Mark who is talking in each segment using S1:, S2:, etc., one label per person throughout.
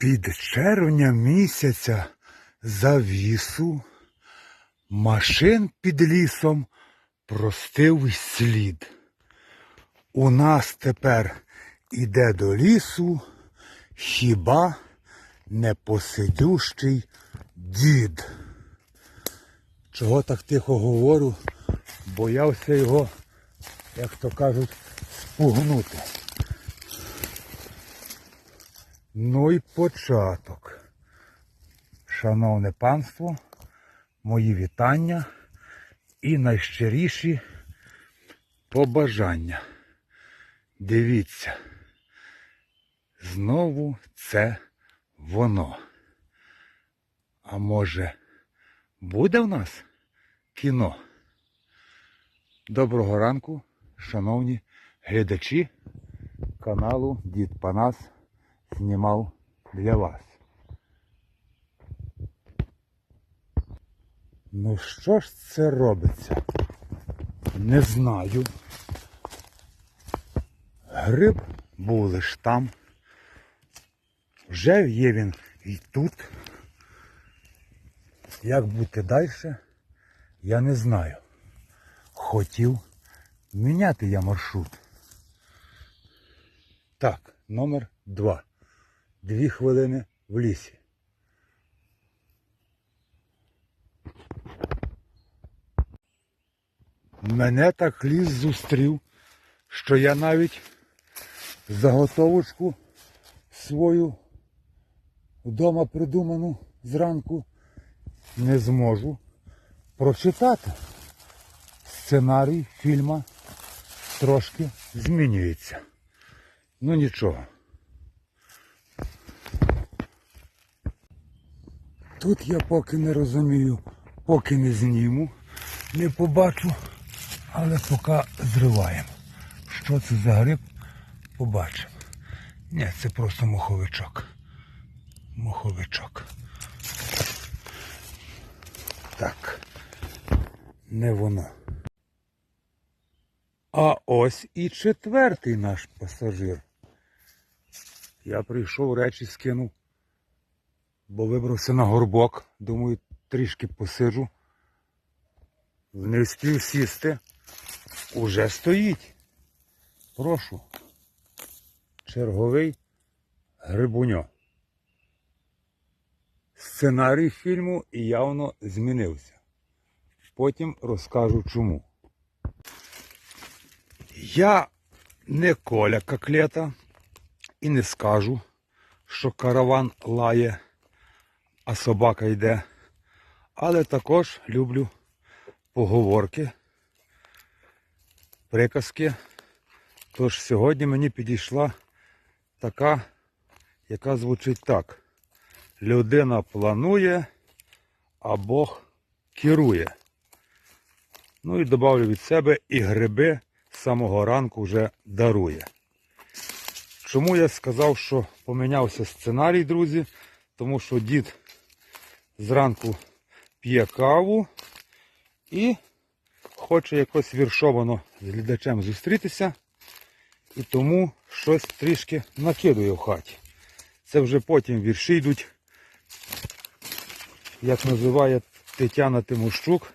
S1: Під червня місяця завісу машин під лісом простив слід. У нас тепер іде до лісу хіба непосидющий дід. Чого так тихо говорю? Боявся його, як то кажуть, спугнути. Ну і початок. Шановне панство, мої вітання і найщиріші побажання. Дивіться, знову це воно. А може, буде в нас кіно? Доброго ранку, шановні глядачі каналу Дід Панас знімав для вас. Ну що ж це робиться? Не знаю. Гриб був лиш там. Вже є він і тут. Як бути далі, я не знаю. Хотів міняти я маршрут. Так, номер два. Дві хвилини в лісі. Мене так ліс зустрів, що я навіть заготовочку свою вдома придуману зранку не зможу прочитати. Сценарій фільма трошки змінюється. Ну нічого. Тут я поки не розумію, поки не зніму, не побачу, але поки зриваємо. Що це за гриб, побачимо. Ні, це просто моховичок. Моховичок. Так. Не воно. А ось і четвертий наш пасажир. Я прийшов, речі скинув, бо вибрався на горбок. Думаю, трішки посиджу. Не встиг сісти. Уже стоїть. Прошу. Черговий грибуньо. Сценарій фільму явно змінився. Потім розкажу чому. Я не Коля Коклета і не скажу, що караван лає, а собака йде. Але також люблю поговорки, приказки. Тож сьогодні мені підійшла така, яка звучить так. Людина планує, а Бог керує. Ну і додавлю від себе і гриби з самого ранку вже дарує. Чому я сказав, що помінявся сценарій, друзі? Тому що дід зранку п'є каву і хоче якось віршовано з глядачем зустрітися. І тому щось трішки накидує в хаті. Це вже потім вірші йдуть, як називає Тетяна Тимощук,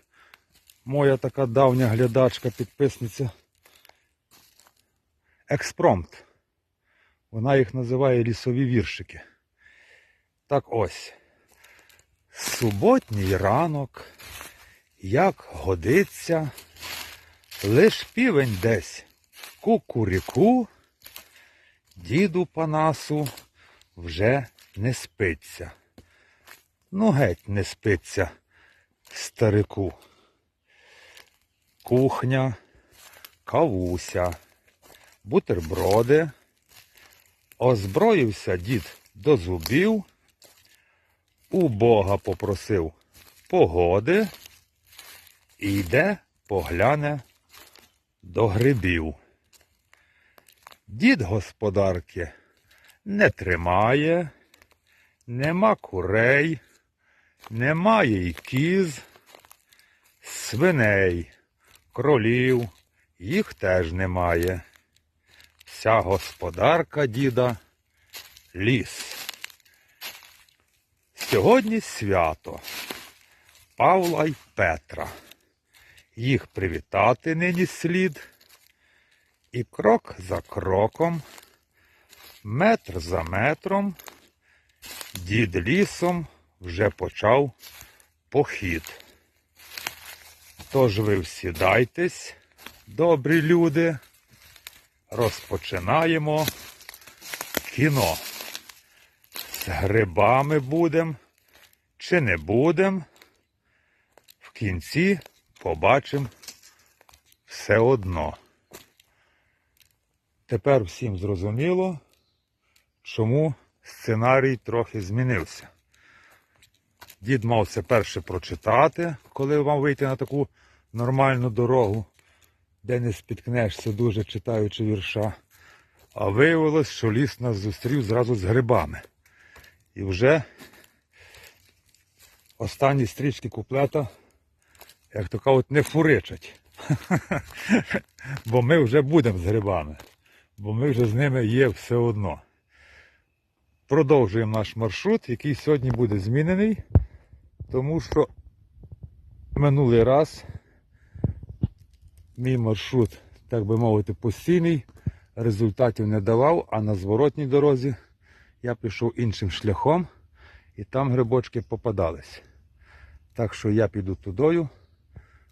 S1: моя така давня глядачка, підписниця. Експромт. Вона їх називає лісові віршики. Так ось. Суботній ранок, як годиться, лиш півень десь кукуріку, діду Панасу вже не спиться. Ну, геть не спиться старику. Кухня, кавуся, бутерброди. Озброївся дід до зубів, у Бога попросив погоди і йде погляне до грибів. Дід господарки не тримає, нема курей, немає й кіз, свиней, кролів, їх теж немає. Вся господарка діда ліс. Сьогодні свято Павла й Петра. Їх привітати нині слід. І крок за кроком, метр за метром, дід лісом вже почав похід. Тож ви всідайтесь, добрі люди, розпочинаємо кіно. З грибами будем чи не будем. В кінці побачимо все одно. Тепер всім зрозуміло, чому сценарій трохи змінився. Дід мав це перше прочитати, коли мав вийти на таку нормальну дорогу, де не спіткнешся дуже читаючи вірша. А виявилось, що ліс нас зустрів зразу з грибами. І вже останні стрічки куплета, як то кажуть, не фуричать. Бо ми вже будемо з грибами. Бо ми вже з ними є все одно. Продовжуємо наш маршрут, який сьогодні буде змінений, тому що минулий раз мій маршрут, так би мовити, постійний, результатів не давав, а на зворотній дорозі я пішов іншим шляхом і там грибочки попадались. Так що я піду тудою,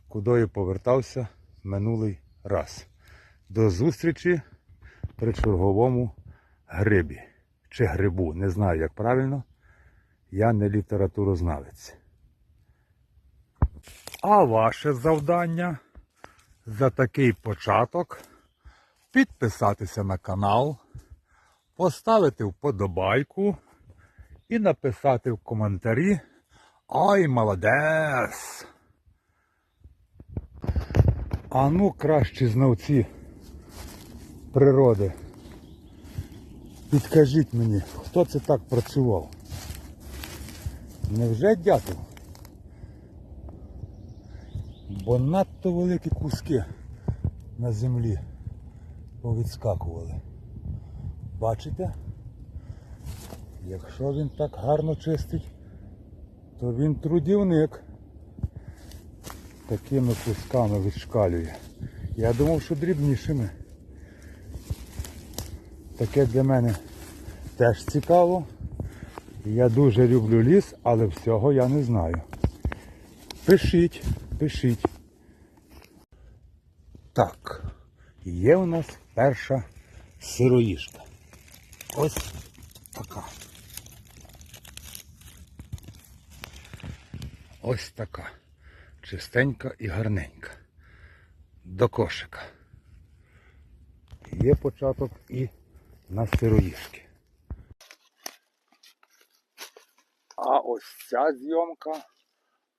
S1: кудою повертався минулий раз. До зустрічі при черговому грибі. Чи грибу, не знаю, як правильно. Я не літературознавець. А ваше завдання за такий початок підписатися на канал, поставити вподобайку і написати в коментарі Ай, молодець! А ну кращі знавці природи. Підкажіть мені, хто це так працював? Невже дятел? Бо надто великі куски на землі повідскакували. Бачите? Якщо він так гарно чистить, то він трудівник. Такими кусками відшкалює. Я думав, що дрібнішими. Таке для мене теж цікаво. Я дуже люблю ліс, але всього я не знаю. Пишіть, пишіть. Так, є у нас перша сироїшка. Ось така. Ось така. Чистенька і гарненька. До кошика. Є початок і на сироїшки. А ось ця зйомка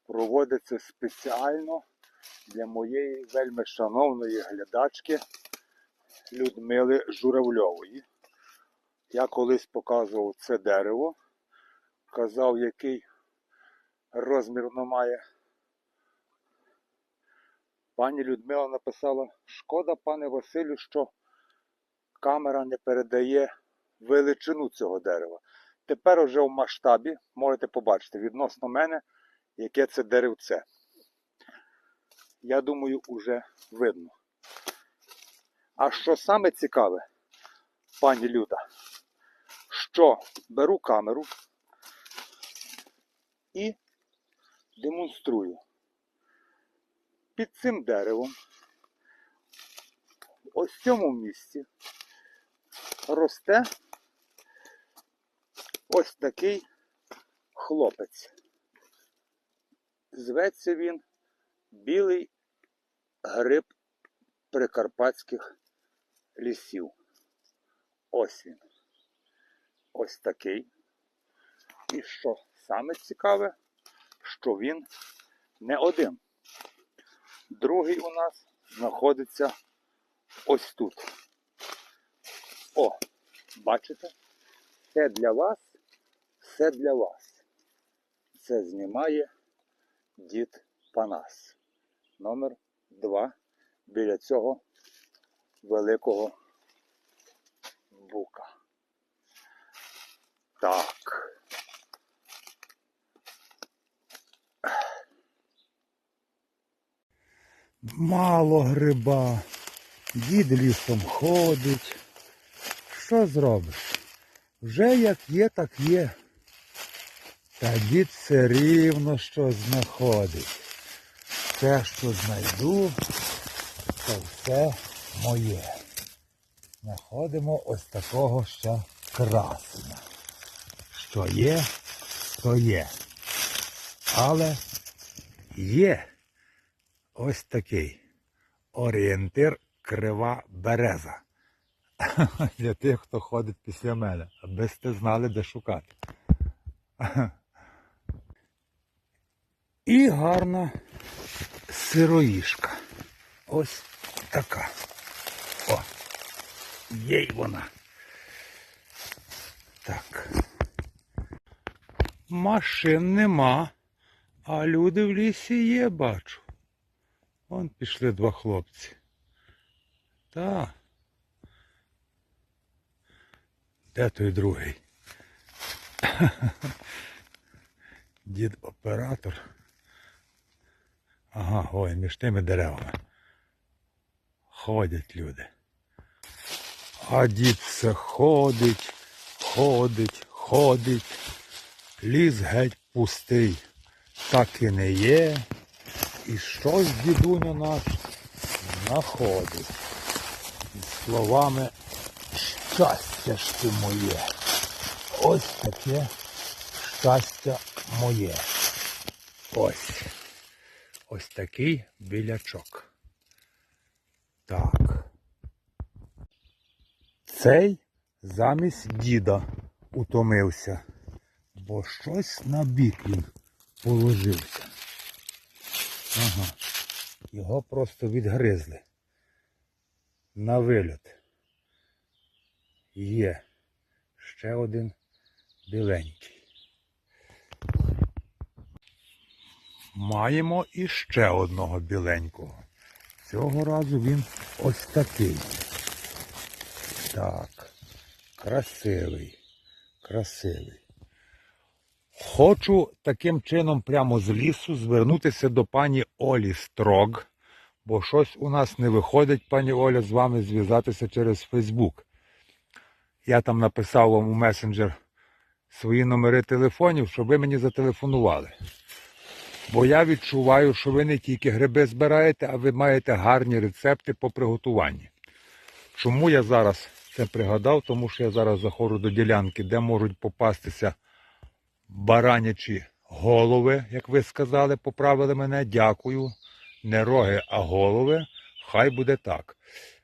S1: проводиться спеціально для моєї вельми шановної глядачки Людмили Журавльової. Я колись показував це дерево, казав, який розмір воно має. Пані Людмила написала, шкода, пане Василю, що камера не передає величину цього дерева. Тепер уже в масштабі можете побачити відносно мене, яке це деревце. Я думаю, уже видно. А що саме цікаве, пані Люда, що беру камеру і демонструю. Під цим деревом, ось в цьому місці, росте ось такий хлопець. Зветься він білий гриб прикарпатських лісів. Ось він. Ось такий. І що саме цікаве, що він не один. Другий у нас знаходиться ось тут. О, бачите? Це для вас, все для вас. Це знімає дід Панас. Номер 2 біля цього великого бука. Так. Мало гриба. Дід лісом ходить. Що зробиш? Вже як є, так є. Та дід все рівно що знаходить. Те, що знайду, це все моє. Знаходимо ось такого ще красення. Що є, то є. Але є ось такий орієнтир крива береза. Для тих, хто ходить після мене, аби сте знали, де шукати. І гарна сироїшка. Ось така. О, є й вона. Так. Машин нема, а люди в лісі є, бачу. Вон пішли два хлопці. Та. Де той другий? Дід оператор. Ага, ой, між тими деревами. Ходять люди. А дід все ходить, ходить, ходить. Ліс геть пустий. Так і не є. І щось дідуня наш знаходить. Із словами щастя ж ти моє. Ось таке щастя моє. Ось. Ось такий білячок. Так. Цей замість діда утомився, бо щось на бік він положився. Ага. Його просто відгризли. На вильот. Є ще один біленький. Маємо іще одного біленького. Цього разу він ось такий. Так. Красивий. Красивий. Хочу таким чином прямо з лісу звернутися до пані Олі Строг, бо щось у нас не виходить, пані Оля, з вами зв'язатися через Фейсбук. Я там написав вам у месенджер свої номери телефонів, щоб ви мені зателефонували. Бо я відчуваю, що ви не тільки гриби збираєте, а ви маєте гарні рецепти по приготуванні. Чому я зараз це пригадав? Тому що я зараз заходжу до ділянки, де можуть попастися баранячі голови, як ви сказали, поправили мене. Дякую. Не роги, а голови. Хай буде так.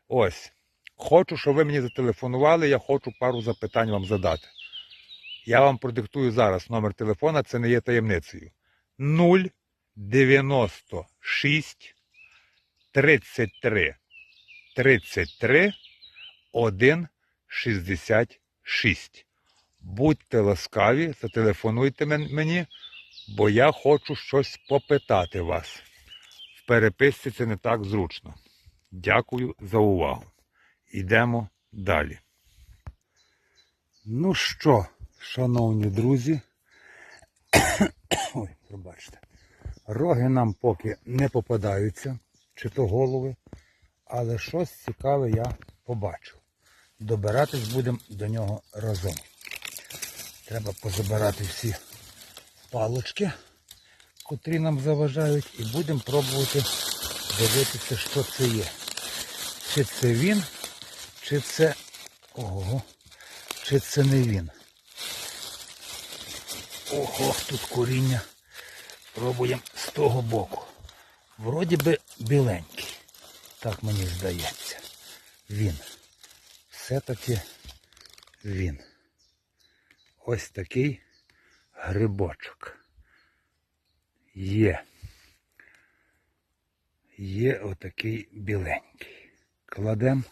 S1: Ось. Хочу, щоб ви мені зателефонували, я хочу пару запитань вам задати. Я вам продиктую зараз номер телефона, це не є таємницею. 096 33 33 1 66. Будьте ласкаві, зателефонуйте мені, бо я хочу щось попитати вас. В переписці це не так зручно. Дякую за увагу. Йдемо далі. Ну що, шановні друзі, ой, пробачте, роги нам поки не попадаються, чи то голови, але щось цікаве я побачив. Добиратись будемо до нього разом. Треба позабирати всі палочки, котрі нам заважають, і будемо пробувати дивитися, що це є. Чи це він, чи це. Ого, чи це не він. Ох, тут коріння. Пробуємо з того боку. Вроді би біленький. Так мені здається. Він. Все-таки він. Ось такий грибочок. Є. Є отакий біленький. Кладемо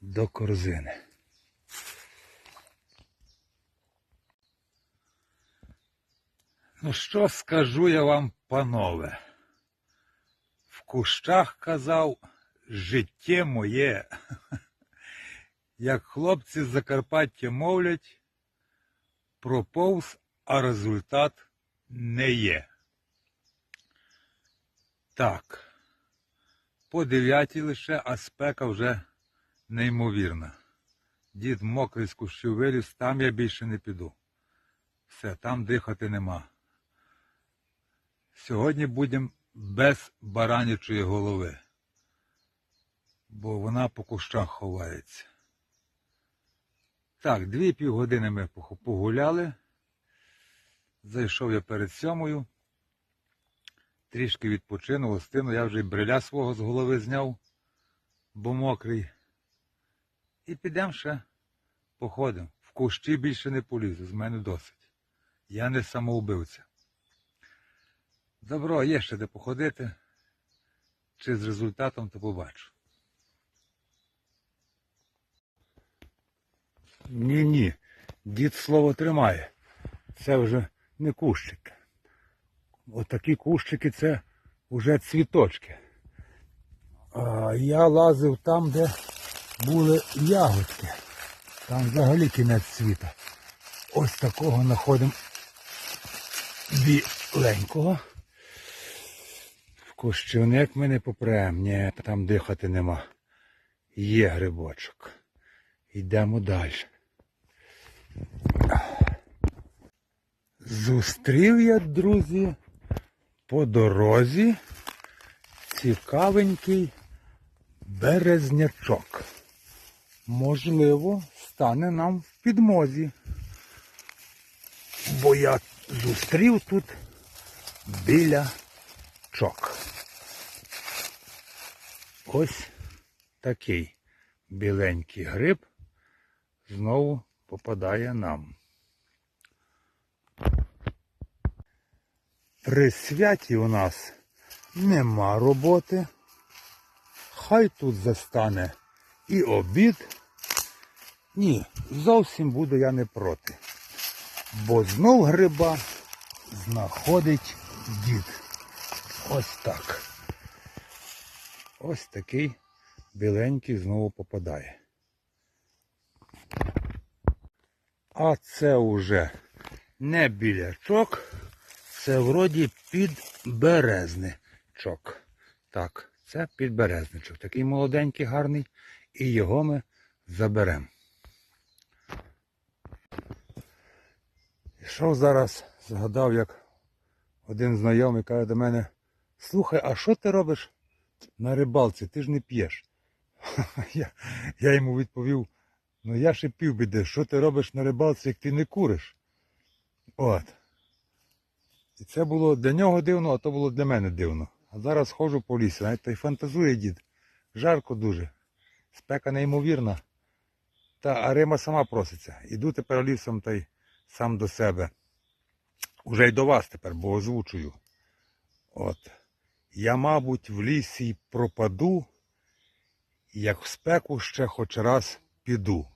S1: до корзини. Ну що скажу я вам, панове? В кущах казав життє моє. Як хлопці з Закарпаття мовлять, проповз, а результат не є. Так. по 9 лише, а спека вже неймовірна. Дід мокрий з кущів виліз, там я більше не піду. Все, там дихати нема. Сьогодні будемо без баранячої голови, бо вона по кущах ховається. Так, дві півгодини ми погуляли. Зайшов я перед сьомою. Трішки відпочинув, остину, я вже й бриля свого з голови зняв, бо мокрий. І підемо ще походимо. В кущі більше не полізу, з мене досить. Я не самоубивця. Добро, є ще де походити. Чи з результатом, то побачу. Ні, ні. Дід слово тримає. Це вже не кущик. Отакі кущики це вже цвіточки. А я лазив там, де були ягодки. Там взагалі кінець світа. Ось такого знаходимо біленького. В кущівник ми не попрем. Ні, там дихати нема. Є грибочок. Йдемо далі. Зустрів я, друзі, по дорозі цікавенький березнячок. Можливо, стане нам в підмозі. Бо я зустрів тут біля чок. Ось такий біленький гриб знову попадає нам. При святі у нас нема роботи. Хай тут застане і обід. Ні, зовсім буду я не проти. Бо знов гриба знаходить дід. Ось так. Ось такий біленький знову попадає. А це уже не білячок, це вроді підберезничок. Так, це підберезничок. Такий молоденький, гарний. І його ми заберемо. Ішов зараз, згадав, як один знайомий каже до мене, слухай, а що ти робиш на рибалці? Ти ж не п'єш. Я, я йому відповів, ну я ще пів біди, що ти робиш на рибалці, як ти не куриш? От. І це було для нього дивно, а то було для мене дивно. А зараз ходжу по лісі, знаєте, та й фантазує дід. Жарко дуже. Спека неймовірна. Та а Рима сама проситься. Іду тепер лісом та й сам до себе. Уже й до вас тепер, бо озвучую. От. Я, мабуть, в лісі пропаду, як в спеку ще хоч раз піду.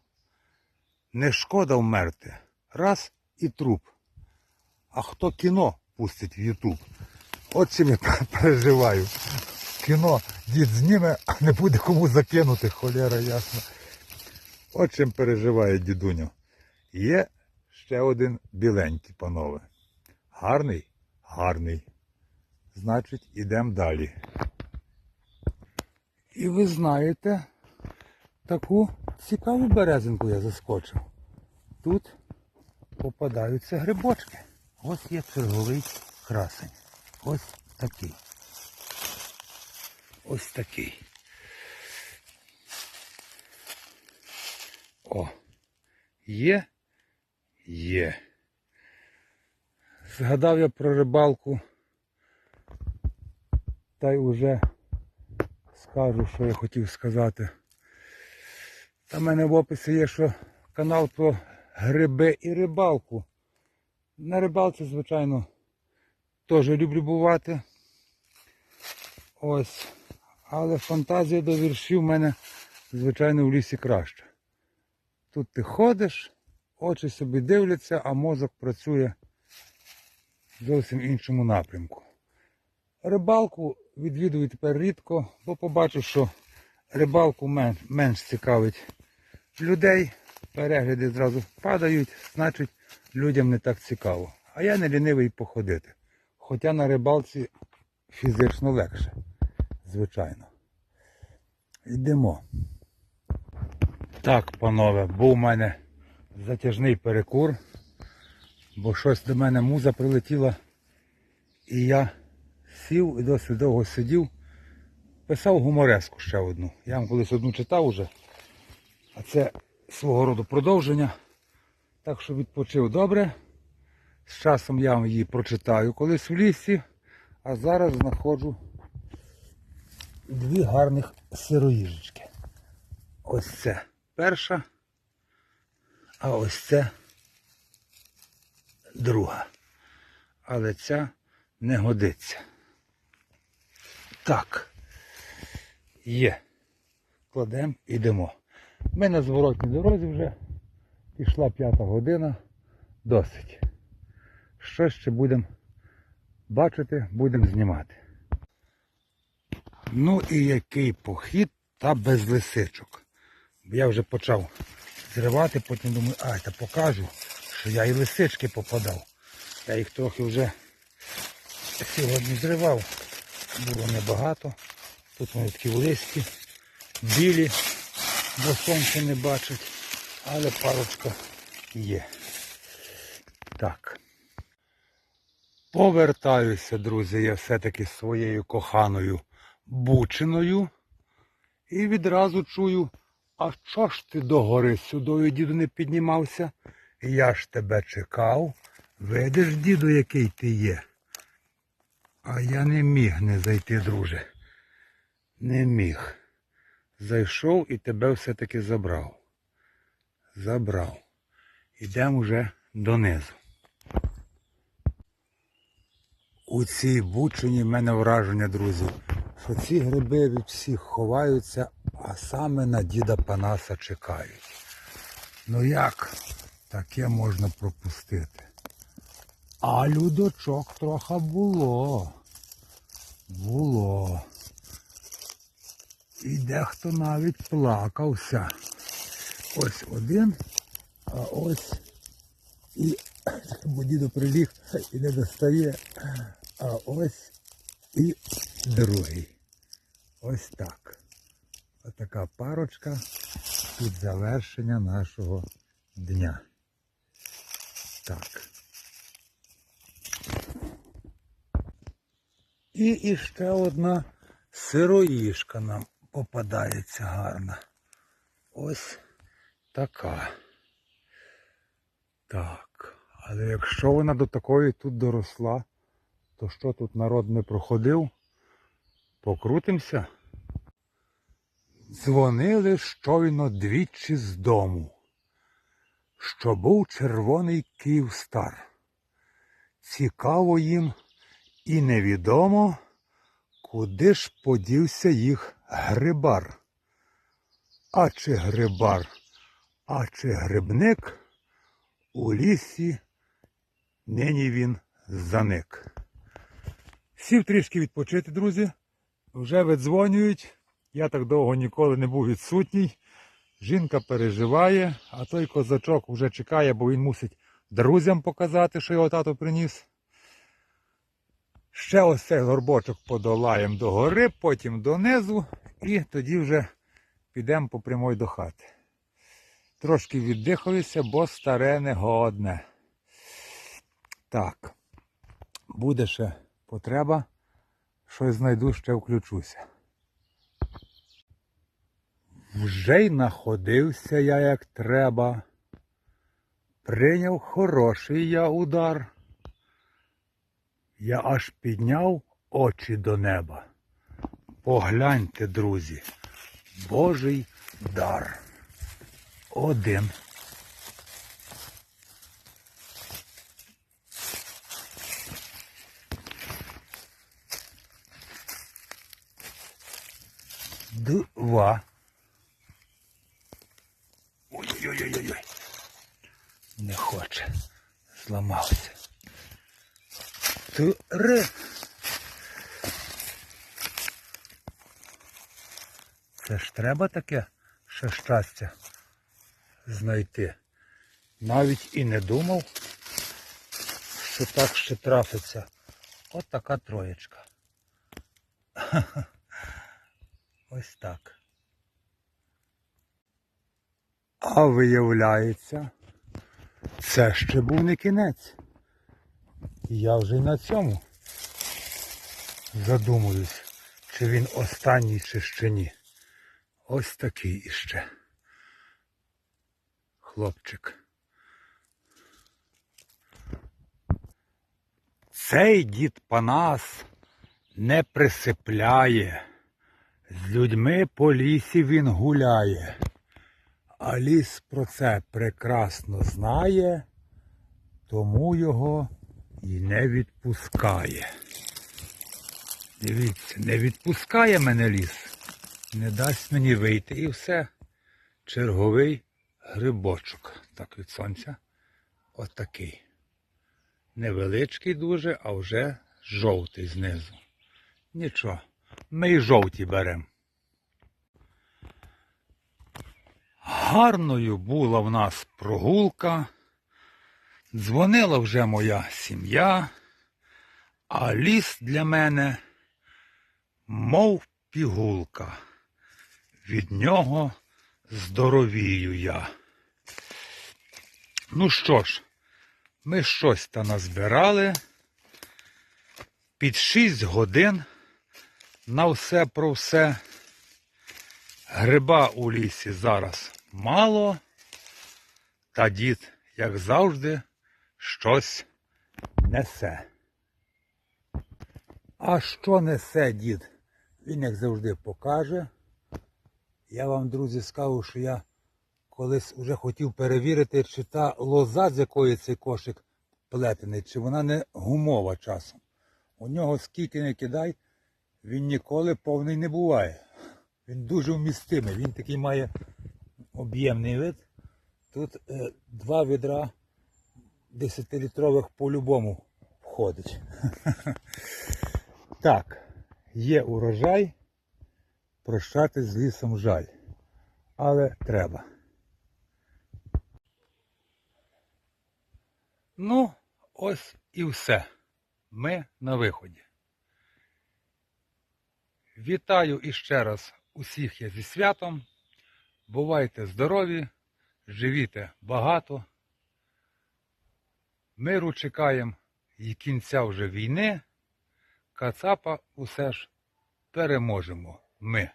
S1: Не шкода вмерти. Раз і труп. А хто кіно пустить в Ютуб? От чим я переживаю. Кіно дід зніме, а не буде кому закинути, холєра ясна. От чим переживає дідуню. Є ще один біленький, панове. Гарний? Гарний. Значить, ідемо далі. І ви знаєте, таку цікаву березинку я заскочив. Тут попадаються грибочки. Ось є черговий красень. Ось такий. Ось такий. О, є? Є. Згадав я про рибалку. Та й уже скажу, що я хотів сказати. В мене в описі є, що канал про гриби і рибалку. На рибалці, звичайно, теж люблю бувати. Ось. Але фантазія до віршів в мене, звичайно, в лісі краще. Тут ти ходиш, очі собі дивляться, а мозок працює в зовсім іншому напрямку. Рибалку відвідую тепер рідко, бо побачу, що рибалку мен- менш цікавить людей. Перегляди зразу падають, значить людям не так цікаво. А я не лінивий походити. Хоча на рибалці фізично легше, звичайно. Йдемо. Так, панове, був у мене затяжний перекур, бо щось до мене муза прилетіла. І я сів і досить довго сидів, писав гумореску ще одну. Я вам колись одну читав уже, а це свого роду продовження. Так що відпочив добре. З часом я вам її прочитаю колись в лісі, а зараз знаходжу дві гарних сироїжечки. Ось це перша, а ось це друга. Але ця не годиться. Так. Є. Кладемо, ідемо. Ми на зворотній дорозі вже пішла п'ята година. Досить. Що ще будемо бачити, будемо знімати. Ну і який похід та без лисичок. Я вже почав зривати, потім думаю, ай, та покажу, що я і лисички попадав. Я їх трохи вже сьогодні зривав. Було небагато. Тут вони такі листі, білі, бо сонце не бачить, але парочка є. Так. Повертаюся, друзі, я все-таки з своєю коханою бучиною. І відразу чую, а що ж ти до гори сюдою, діду, не піднімався? Я ж тебе чекав. Видиш, діду, який ти є. А я не міг не зайти, друже. Не міг. Зайшов і тебе все-таки забрав. Забрав. Ідемо вже донизу. У цій бучині в мене враження, друзі, що ці гриби від всіх ховаються, а саме на діда Панаса чекають. Ну як таке можна пропустити? А людочок трохи було. Було. І дехто навіть плакався. Ось один, а ось і бо діду приліг і не достає. А ось і другий. Ось так. Ось така парочка під завершення нашого дня. Так. І іще одна сироїшка нам попадається гарна. Ось така. Так. Але якщо вона до такої тут доросла, то що тут народ не проходив? Покрутимося. Дзвонили щойно двічі з дому, що був червоний Київстар. Цікаво їм і невідомо, куди ж подівся їх грибар. А чи грибар, а чи грибник у лісі нині він заник. Сів трішки відпочити, друзі. Вже видзвонюють. Я так довго ніколи не був відсутній. Жінка переживає, а той козачок вже чекає, бо він мусить друзям показати, що його тато приніс. Ще ось цей горбочок подолаємо до гори, потім донизу, і тоді вже підемо по прямой до хати. Трошки віддихалися, бо старе негодне. Так, буде ще потреба, щось знайду, ще включуся. Вже й находився я як треба. Прийняв хороший я удар. Я аж підняв очі до неба. Погляньте, друзі, Божий дар. Один. Два. Ой-ой-ой-ой-ой. Не хоче. Зламався. Три. Це ж треба таке ще щастя знайти. Навіть і не думав, що так ще трафиться. От така троєчка. Ось так. А виявляється, це ще був не кінець. І я вже на цьому задумуюсь, чи він останній, чи ще ні. Ось такий іще. Хлопчик. Цей дід Панас не присипляє. З людьми по лісі він гуляє. А ліс про це прекрасно знає, тому його і не відпускає. Дивіться, не відпускає мене ліс, не дасть мені вийти і все. Черговий грибочок. Так від сонця. Отакий. Невеличкий дуже, а вже жовтий знизу. Нічого, ми й жовті беремо. Гарною була в нас прогулка. Дзвонила вже моя сім'я, а ліс для мене, мов пігулка. Від нього здоровію я. Ну що ж, ми щось та назбирали. Під шість годин на все про все. Гриба у лісі зараз мало, та дід, як завжди, щось несе. А що несе дід? Він, як завжди, покаже. Я вам, друзі, скажу, що я колись уже хотів перевірити, чи та лоза, з якої цей кошик плетений, чи вона не гумова часом. У нього скільки не кидай, він ніколи повний не буває. Він дуже вмістимий, він такий має об'ємний вид. Тут е, два відра 10-літрових по-любому входить. Так, є урожай, прощати з лісом жаль. Але треба. Ну, ось і все. Ми на виході. Вітаю іще раз усіх я зі святом. Бувайте здорові, живіте багато. Миру чекаємо і кінця вже війни. Кацапа усе ж переможемо ми.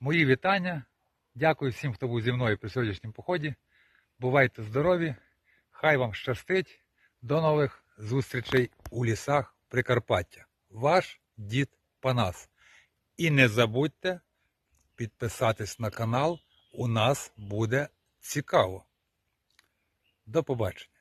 S1: Мої вітання. Дякую всім, хто був зі мною при сьогоднішньому поході. Бувайте здорові! Хай вам щастить. До нових зустрічей у лісах Прикарпаття. Ваш дід Панас. І не забудьте підписатись на канал. У нас буде цікаво. До побачення.